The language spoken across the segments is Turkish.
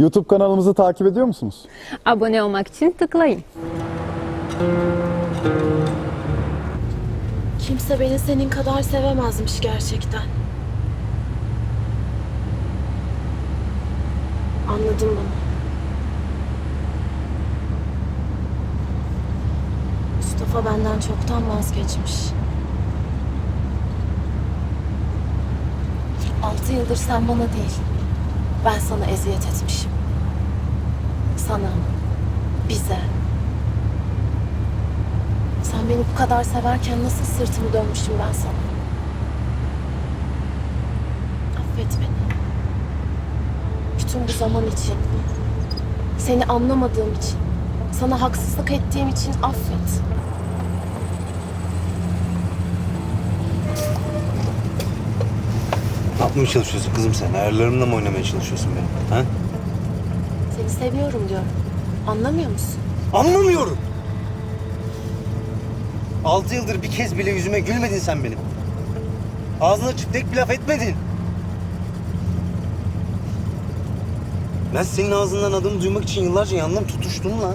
YouTube kanalımızı takip ediyor musunuz? Abone olmak için tıklayın. Kimse beni senin kadar sevemezmiş gerçekten. Anladım bunu. Mustafa benden çoktan vazgeçmiş. Altı yıldır sen bana değil, ben sana eziyet etmişim. Sana, bize. Sen beni bu kadar severken nasıl sırtımı dönmüşüm ben sana? Affet beni. Bütün bu zaman için, seni anlamadığım için, sana haksızlık ettiğim için affet. Ne yapmaya çalışıyorsun kızım sen? Ayarlarımla mı oynamaya çalışıyorsun benim? Ha? Seni seviyorum diyorum. Anlamıyor musun? Anlamıyorum. Altı yıldır bir kez bile yüzüme gülmedin sen benim. Ağzını açıp tek bir laf etmedin. Ben senin ağzından adımı duymak için yıllarca yandım, tutuştum lan.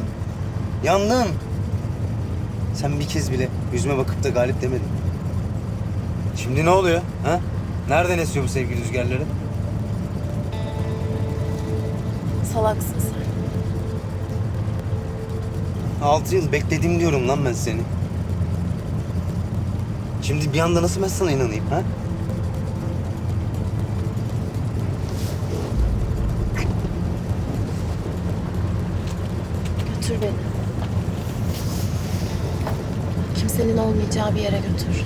Yandım. Sen bir kez bile yüzüme bakıp da galip demedin. Şimdi ne oluyor? Ha? Nereden esiyor bu sevgi rüzgarları? Salaksın sen. Altı yıl bekledim diyorum lan ben seni. Şimdi bir anda nasıl ben sana inanayım ha? Götür beni. Kimsenin olmayacağı bir yere götür.